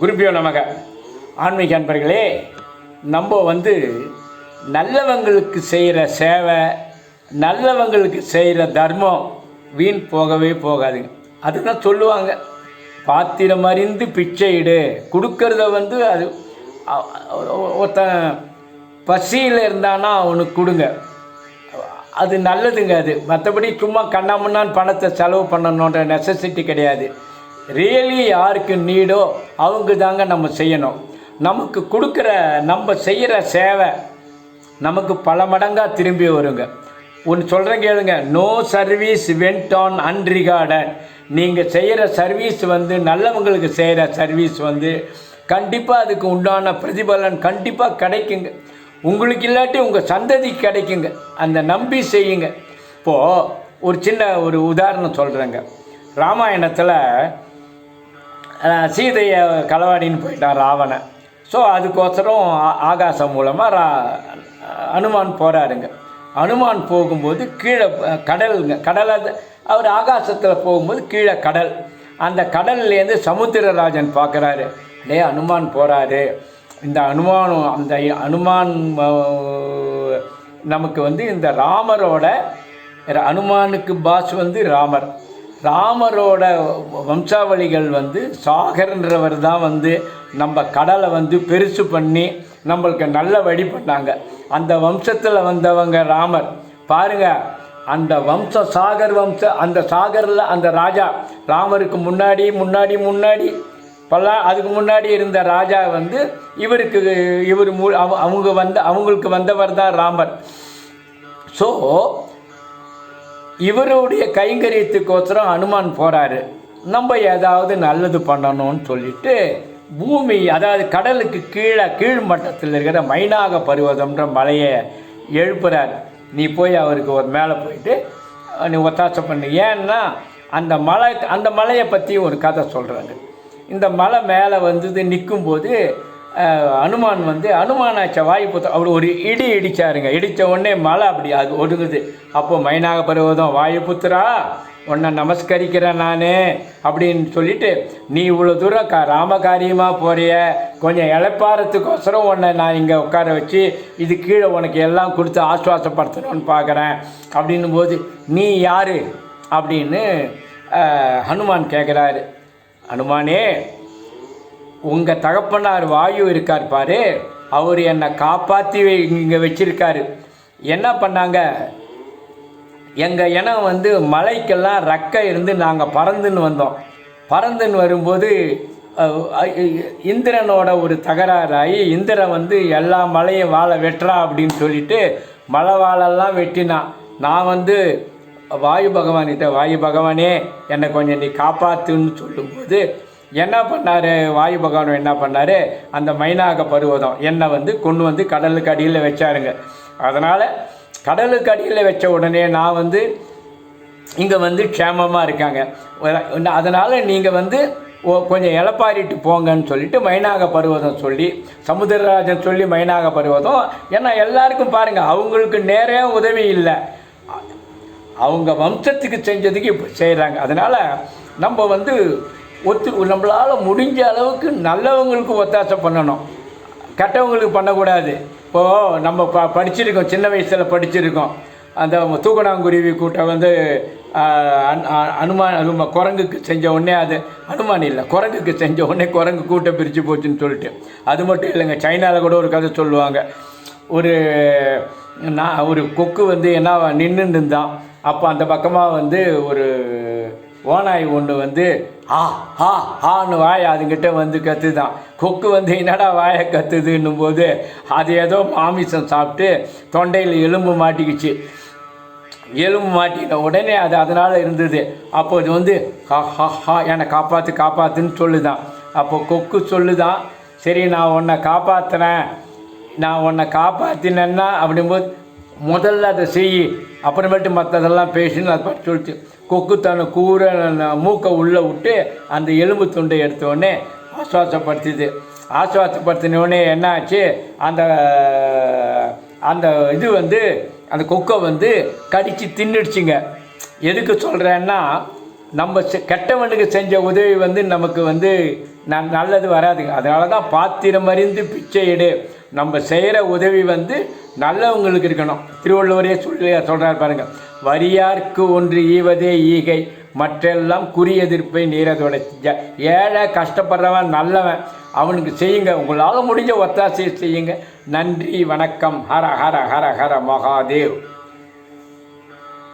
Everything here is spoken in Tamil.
குருபியோ நமக. ஆன்மீக அன்பர்களே நம்ம வந்து நல்லவங்களுக்கு செய்கிற சேவை நல்லவங்களுக்கு செய்கிற தர்மம் வீண் போகவே போகாதுங்க அதுதான் சொல்லுவாங்க. பாத்திரம் அறிந்து பிச்சையிடு கொடுக்கறத வந்து அது ஒருத்தன் பசியில் இருந்தானா அவனுக்கு கொடுங்க. அது நல்லதுங்க அது. மற்றபடி சும்மா கண்ணாமண்ணான்னு பணத்தை செலவு பண்ணணுன்ற நெசசிட்டி கிடையாது. ரியலி யாருக்கு நீடோ அவங்க தாங்க நம்ம செய்யணும். நமக்கு கொடுக்குற நம்ம செய்கிற சேவை நமக்கு பல மடங்காக திரும்பி வருங்க. ஒன்று சொல்கிறேன் கேளுங்க. No service went on unregarded நீங்கள் செய்கிற சர்வீஸ் வந்து நல்லவங்களுக்கு செய்கிற சர்வீஸ் வந்து கண்டிப்பாக அதுக்கு உண்டான பிரதிபலன் கண்டிப்பாக கிடைக்குங்க. உங்களுக்கு இல்லாட்டி உங்கள் சந்ததி கிடைக்குங்க. அந்த நம்பி செய்யுங்க. இப்போது ஒரு சின்ன ஒரு உதாரணம் சொல்கிறேங்க ராமாயணத்தில் சீதையை களவாடின்னு போயிட்டான் ராவணன். ஸோ அதுக்கோசரம் ஆகாசம் மூலமாக ரா அனுமான் போகிறாருங்க அனுமான் போகும்போது கீழே கடலுங்க கடலை அவர் ஆகாசத்தில் போகும்போது கீழே கடல். அந்த கடல்லேருந்து சமுத்திரராஜன் பார்க்குறாரு டே அனுமான் போகிறாரு இந்த அனுமானம் அந்த அனுமான் நமக்கு வந்து இந்த ராமரோட அனுமானுக்கு பாஸ் வந்து ராமர். ராமரோட வம்சாவளிகள் வந்து சாகர்ன்றவர் தான் வந்து நம்ம கடலை வந்து பெருசு பண்ணி நம்மளுக்கு நல்ல வழி பண்ணாங்க. அந்த வம்சத்தில் வந்தவங்க ராமர். பாருங்க அந்த வம்சம் சாகர் வம்சம் அந்த சாகரில் அந்த ராஜா ராமருக்கு முன்னாடி முன்னாடி முன்னாடி பல அதுக்கு முன்னாடி இருந்த ராஜா வந்து இவருக்கு இவர் மூ அவ- அவங்க வந்து அவங்களுக்கு வந்தவர் தான் ராமர். ஸோ இவருடைய கைங்கரியத்துக்கோசரம் அனுமான் போகிறாரு நம்ம ஏதாவது நல்லது பண்ணணும்னு சொல்லிட்டு பூமி அதாவது கடலுக்கு கீழே கீழ் மட்டத்தில் இருக்கிற மைனாக பருவதம்ன்ற மலையை எழுப்புறார். நீ போய் அவருக்கு ஒரு மேலே போயிட்டு நீ ஒத்தாசை பண்ணு. ஏன்னா அந்த மலை அந்த மலையை பற்றி ஒரு கதை சொல்கிறாங்க இந்த மலை மேலே வந்தது நிற்கும்போது அனுமான் வந்து அனுமானாச்ச வாயுபுத்திர அவர் ஒரு இடி இடிச்சாருங்க. இடித்த உடனே மழை அப்படி அது ஒடுங்குது. அப்போது மைனாக பருவதம் வாயுபுத்திரா உன்னை நமஸ்கரிக்கிறேன் நான் அப்படின்னு சொல்லிட்டு நீ இவ்வளோ தூரம் க ராமகாரியமாக போகிறிய கொஞ்சம் இழப்பாரத்துக்கோசரம் உன்னை நான் இங்கே உட்கார வச்சு இது கீழே உனக்கு எல்லாம் கொடுத்து ஆஸ்வாசப்படுத்தணும்னு பார்க்குறேன் அப்படின்னும் போது நீ யார்? அப்படின்னு ஹனுமான் கேட்குறாரு ஹனுமானே உங்கள் தகப்பனார் வாயு இருக்கார் பாரு. அவர் என்னை காப்பாற்றி இங்கே வச்சிருக்காரு. என்ன பண்ணாங்க? எங்கள் இனம் வந்து மலைக்கெல்லாம் ரக்க இருந்து நாங்கள் பறந்துன்னு வந்தோம். பறந்துன்னு வரும்போது இந்திரனோட ஒரு தகராறாகி இந்திரன் வந்து எல்லா மலையும் வாழை வெட்டுறா அப்படின்னு சொல்லிட்டு மலை வாழெல்லாம் வெட்டினான் நான் வந்து வாயு பகவான்கிட்ட வாயு பகவானே என்னை கொஞ்சம் நீ காப்பாற்றுன்னு சொல்லும்போது என்ன பண்ணார்? வாயு பகவான் என்ன பண்ணார்? அந்த மைனாக பருவதம் என்னை வந்து கொண்டு வந்து கடலுக்கு அடியில் வச்சாருங்க. அதனால் கடலுக்கு அடியில் வச்ச உடனே நான் வந்து இங்கே வந்து க்ஷேமமாக இருக்காங்க. அதனால் நீங்கள் வந்து ஓ- கொஞ்சம் இளப்பாரிட்டு போங்கன்னு சொல்லிட்டு மைனாக பருவதம் சொல்லி சமுத்திரராஜன் சொல்லி மைனாக பருவதம். ஏன்னா எல்லாருக்கும் பாருங்கள் அவங்களுக்கு நேரே உதவி இல்லை. அவங்க வம்சத்துக்கு செஞ்சதுக்கு இப்போ செய்கிறாங்க அதனால் நம்ம வந்து ஒத்து நம்மளால் முடிஞ்ச அளவுக்கு நல்லவங்களுக்கு ஒத்தாசை பண்ணணும். கெட்டவங்களுக்கு பண்ணக்கூடாது. இப்போது நம்ம ப படிச்சிருக்கோம் சின்ன வயசில் படிச்சிருக்கோம். அந்த தூக்கணாங்குருவி கூட்டம் வந்து அன்- அ- அனுமான் அது குரங்குக்கு செஞ்ச உடனே அது அனுமான் இல்லை குரங்குக்கு செஞ்ச உடனே குரங்கு கூட்டம் பிரித்து போச்சுன்னு சொல்லிட்டு. அது மட்டும் இல்லைங்க சைனாவில் கூட ஒரு கதை சொல்லுவாங்க. ஒரு நான் ஒரு கொக்கு வந்து என்ன நின்றுன்னு இருந்தான். அப்போ அந்த பக்கமாக வந்து ஒரு ஓநாய் ஒன்று வந்து ஆ ஆ ஆன்னு வாய் அதுங்கிட்ட வந்து கத்துதான். கொக்கு வந்து என்னடா வாயை கத்துதுன்னும் போது அது ஏதோ மாமிசம் சாப்பிட்டு தொண்டையில் எலும்பு மாட்டிக்கிச்சு. எலும்பு மாட்டின உடனே அது அதனால் இருந்தது. அப்போ இது வந்து ஹா ஹா ஹா என்னை காப்பாற்று காப்பாற்றுன்னு சொல்லுதான். அப்போ கொக்கு சொல்லுதான் சரி நான் உன்னை காப்பாற்றுறேன் நான் உன்னை காப்பாற்றினேன்னா அப்படிங்கும்போது முதல்ல அதை செய் அப்புறமேட்டு மற்றதெல்லாம் பேசுன்னு அது பார்த்து சொல்லிச்சு. கொக்கு தன்னை கூற மூக்கை உள்ளே விட்டு அந்த எலும்பு துண்டை எடுத்தோடனே ஆசுவாசப்படுத்துது ஆசுவாசப்படுத்தின என்ன ஆச்சு அந்த அந்த இது வந்து அந்த கொக்கை வந்து கடித்து தின்னுடுச்சுங்க. எதுக்கு சொல்கிறேன்னா நம்ம செ- கெட்டவனுக்கு செஞ்ச உதவி வந்து நமக்கு வந்து ந- நல்லது வராதுங்க. அதனால தான் பாத்திரம் அறிந்து பிச்சை எடு. நம்ம செய்கிற உதவி வந்து நல்லவங்களுக்கு இருக்கணும். திருவள்ளுவரே சொல்லி சொல்கிறார் பாருங்கள் வரியார்க்கு ஒன்று ஈவதே ஈகை மற்றெல்லாம் குறி எதிர்ப்பை நீரதோட ஏழை கஷ்டப்படுறவன் நல்லவன். அவனுக்கு செய்யுங்க உங்களால் முடிஞ்ச ஒத்தாசையை செய்யுங்க. நன்றி வணக்கம். ஹர ஹர ஹர ஹர மகாதேவ்.